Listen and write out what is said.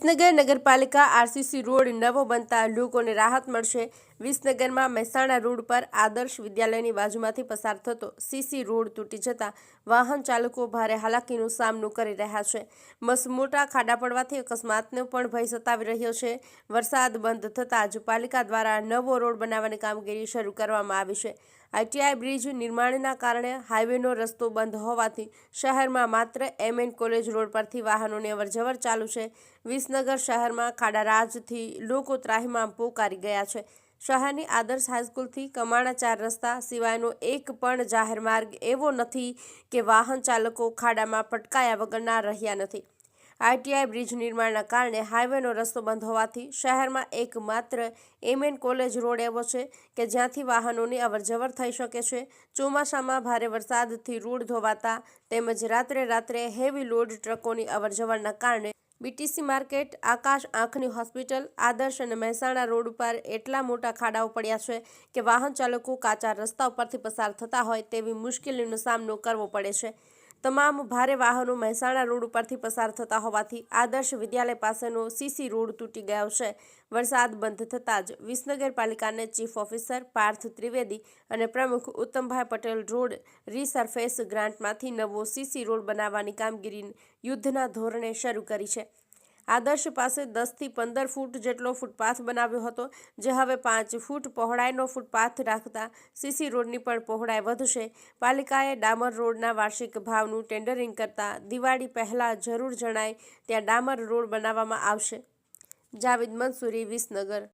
વિસનગર નગરપાલિકા RCC road નવો બનતા લોકોને રાહત મળશે વિસનગરમાં મહેસાણા રોડ પર આદર્શ વિદ્યાલયની બાજુમાંથી પસાર થતો સીસી રોડ તૂટી જતા વાહન ચાલકો ભારે હાલાકીનો સામનો કરી રહ્યા છે. મસ મોટા ખાડા પડવાથી અકસ્માતનો પણ ભય સતાવી રહ્યો છે. વરસાદ બંધ થતાં જ પાલિકા દ્વારા નવો રોડ બનાવવાની કામગીરી શરૂ કરવામાં આવી છે. આઈટીઆઈ બ્રિજ નિર્માણના કારણે હાઈવેનો રસ્તો બંધ હોવાથી શહેરમાં માત્ર એમએન કોલેજ રોડ પરથી વાહનોની અવરજવર ચાલુ છે. વિસનગર શહેરમાં ખાડારાજથી લોકો ત્રાહિમામ પોકારી ગયા છે. શહેરની આદર્શ હાઈસ્કૂલથી કમાણા ચાર રસ્તા સિવાયનો એક પણ જાહેર માર્ગ એવો નથી કે વાહન ચાલકો ખાડામાં પટકાયા વગરના રહ્યા નથી. આઈટીઆઈ બ્રિજ નિર્માણના કારણે હાઈવેનો રસ્તો બંધ હોવાથી શહેરમાં એકમાત્ર એમએન કોલેજ રોડ એવો છે કે જ્યાંથી વાહનોની અવરજવર થઈ શકે છે. ચોમાસામાં ભારે વરસાદથી રોડ ધોવાતા તેમજ રાત્રે રાત્રે હેવી લોડ ટ્રકોની અવરજવરના કારણે બીટીસી માર્કેટ, આકાશ આંખની હોસ્પિટલ, આદર્શ અને મહેસાણા રોડ ઉપર એટલા મોટા ખાડાઓ પડ્યા છે કે વાહન ચાલકો કાચા રસ્તા ઉપરથી પસાર થતા હોય તેવી મુશ્કેલીનો સામનો કરવો પડે છે. તમામ ભારે વાહનો મહેસાણા રોડ ઉપરથી પસાર થતા હોવાથી આદર્શ વિદ્યાલય પાસેનો સીસી રોડ તૂટી ગયો છે. વરસાદ બંધ થતાં જ વિસનગર પાલિકાને ચીફ ઓફિસર પાર્થ ત્રિવેદી અને પ્રમુખ ઉત્તમભાઈ પટેલ રોડ રીસરફેસ ગ્રાન્ટમાંથી નવો સીસી રોડ બનાવવાની કામગીરી યુદ્ધના ધોરણે શરૂ કરી છે. આદર્શ પાસે દસથી પંદર ફૂટ જેટલો ફૂટપાથ બનાવ્યો હતો, જે હવે પાંચ ફૂટ પહોળાઈનો ફૂટપાથ રાખતા સીસી રોડની પણ પહોળાઈ વધશે. પાલિકાએ ડામર રોડના વાર્ષિક ભાવનું ટેન્ડરિંગ કરતા દિવાળી પહેલાં જરૂર જણાય ત્યાં ડામર રોડ બનાવવામાં આવશે. જાવેદ મંસૂરી, વિસનગર.